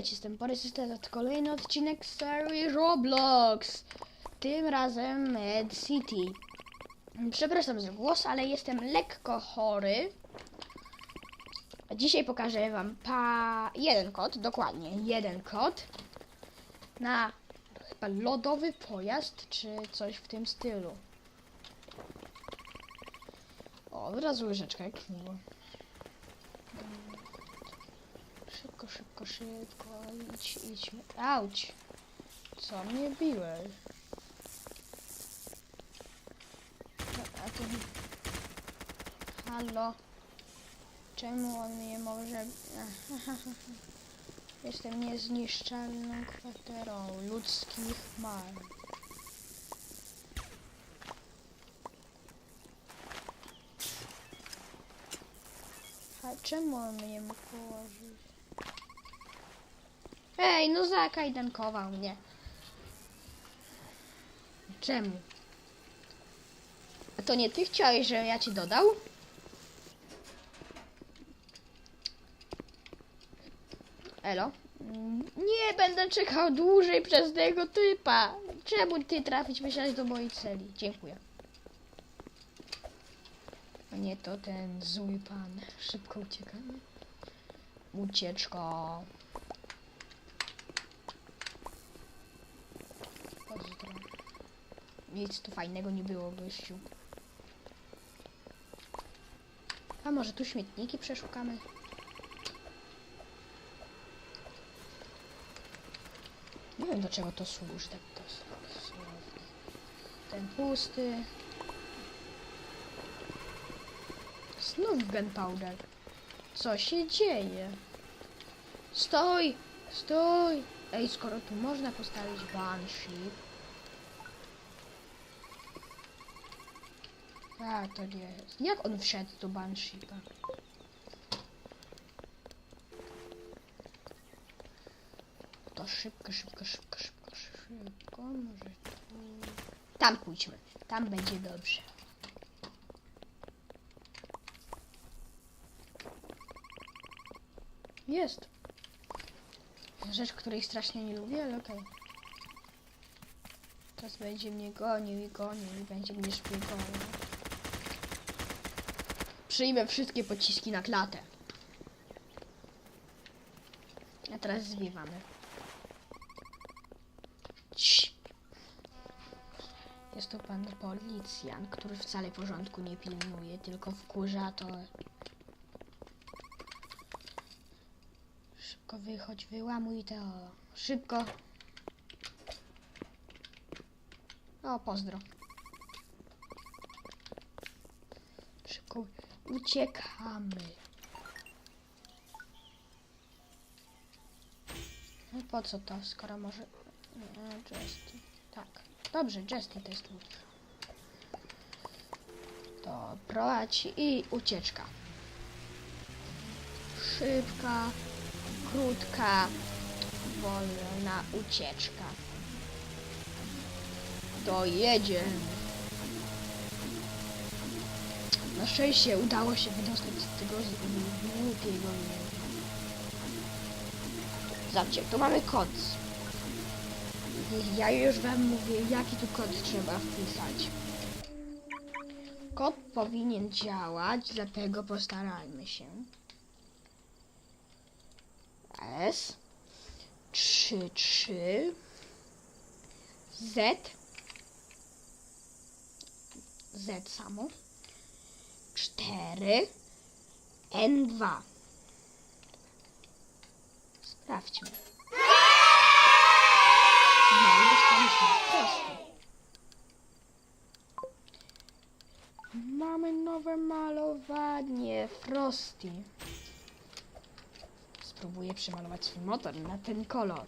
Cześć, jestem Borys, jest kolejny odcinek serii Roblox. Tym razem Mad City. Przepraszam za głos, ale jestem lekko chory. Dzisiaj pokażę wam pa... jeden kod, dokładnie jeden kod na chyba lodowy pojazd, czy coś w tym stylu. O, od razu łyżeczka, jak. Szybko, szybko, szybko. Idź, idźmy. Auć! Co mnie biłeś? No, A to... Halo? Czemu on nie może... Jestem niezniszczalną kwaterą ludzkich mar. A czemu on mnie mógł położyć? Ej, no zakajdankował mnie. Czemu? A to nie ty chciałeś, żebym ja ci dodał? Elo? Nie będę czekał dłużej przez tego typa. Czemu ty trafić myślałeś do mojej celi? Dziękuję. A nie to ten zły pan. Szybko uciekamy. Ucieczka. Pozdro. Nic tu fajnego nie było, gościu. A może tu śmietniki przeszukamy? Nie wiem do czego to służy, tak to słownie. Ten pusty. Znów gunpowder. Co się dzieje? Stój! Stój! Ej, skoro tu można postawić Banshee. A, to nie jest. Jak on wszedł do Banshee'a? To szybko, szybko, szybko, szybko, szybko. Może tu... Tam pójdźmy. Tam będzie dobrze. Jest. Rzecz, której strasznie nie lubię, ale okej. Teraz będzie mnie gonił i gonił i będzie mnie szpiegował. Przyjmę wszystkie pociski na klatę. A teraz zwiewamy. Cii. Jest to pan policjant, który wcale porządku nie pilnuje, tylko wkurza to. Szybko wychodź, wyłamuj to. Szybko. O, pozdro. Szybko uciekamy. No po co to, skoro może... Nie, Justy. Tak. Dobrze, Justy to jest mój. To prowadź i ucieczka. Szybka, krótka, wolna ucieczka. Dojedziemy. Na szczęście udało się wydostać z tego głupiego miejsca. Zobaczcie, tu mamy kod. Ja już wam mówię, jaki tu kod trzeba wpisać. Kod powinien działać, dlatego postarajmy się. S 3 3 Z. Z samo. 4 N2 Sprawdźmy. No. Mamy nowe malowanie. Frosty. Spróbuję przemalować swój motor na ten kolor.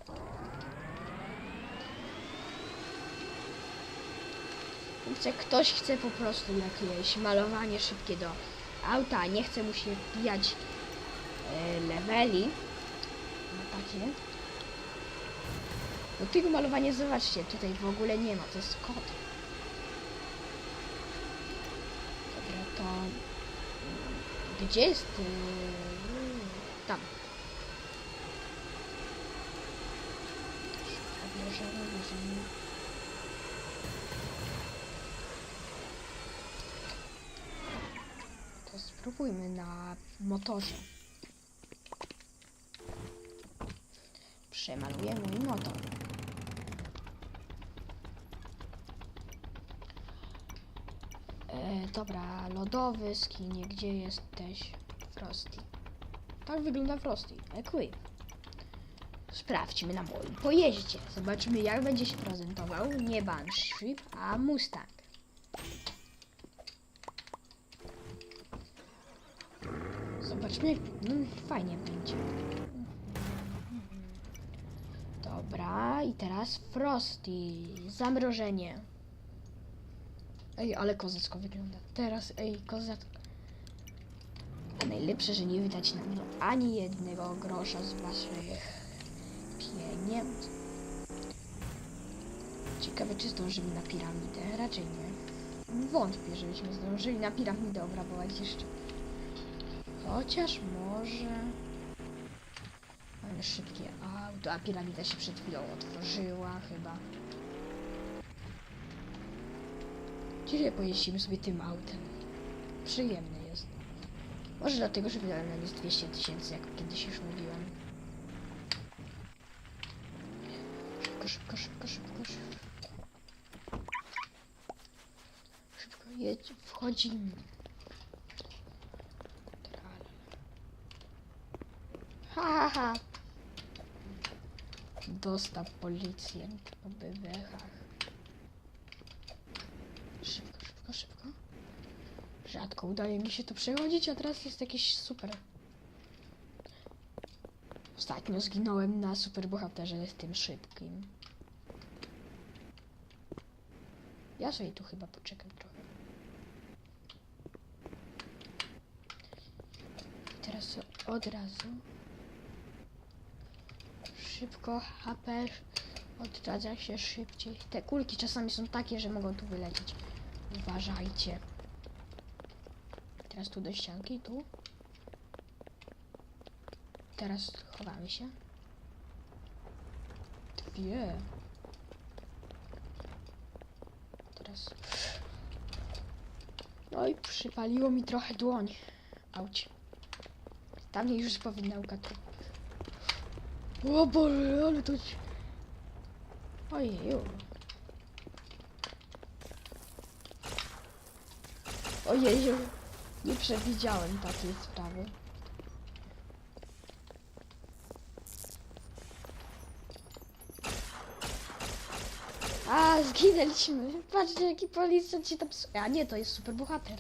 Więc ktoś chce po prostu jakieś malowanie szybkie do auta, nie chce mu się wbijać e, leveli na takie, no tego malowania zobaczcie, tutaj w ogóle nie ma, to jest kod. Dobra, to gdzie jest? Yy, tam. Proszę. To spróbujmy na motorze. Przemaluję mój motor. E, dobra, lodowy skinie, gdzie jesteś? Frosty. Tak wygląda Frosty. Ekwy. Sprawdźmy na moim pojeździe. Zobaczymy jak będzie się prezentował nie Banshee, a Mustang. Zobaczmy no, fajnie będzie. Dobra, i teraz Frosty. Zamrożenie. Ej, ale kozacko wygląda. Teraz, ej, kozacko. A najlepsze, że nie wydać na mnie ani jednego grosza z waszych pieniędzy. Ciekawe, czy zdążymy na piramidę. Raczej nie. Wątpię, żebyśmy zdążyli na piramidę obrabować jeszcze. Chociaż może... Mamy szybkie auto, a piramida się przed chwilą otworzyła chyba. Dzisiaj pojeździmy sobie tym autem. Przyjemne jest. Może dlatego, że wydałem na nie z 200 tysięcy, jak kiedyś już mówiłem. Szybko, szybko, szybko, szybko, szybko. Szybko jedź, wchodzimy. Ha, ha, ha. Dostaw policjant po bebechach. Szybko, szybko, szybko. Rzadko udaje mi się to przechodzić, a teraz jest jakieś super. Ostatnio zginąłem na superbohaterze z tym szybkim. Ja sobie tu chyba poczekam trochę. I teraz od razu szybko HP odradza się szybciej. Te kulki czasami są takie, że mogą tu wylecieć. Uważajcie. Teraz tu do ścianki, tu. Teraz chowamy się. Dwie. Teraz. No i przypaliło mi trochę dłoń. Auć. Mnie już powinna ukatu. O Boże, ale to... Ojeju. Ojeju. Nie przewidziałem takiej sprawy. A, zginęliśmy. Patrzcie, jaki policjant się tam... A nie, to jest super bohater.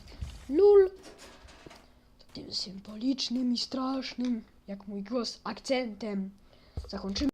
Lul. Tym symbolicznym i strasznym, jak mój głos, akcentem. Zakończymy.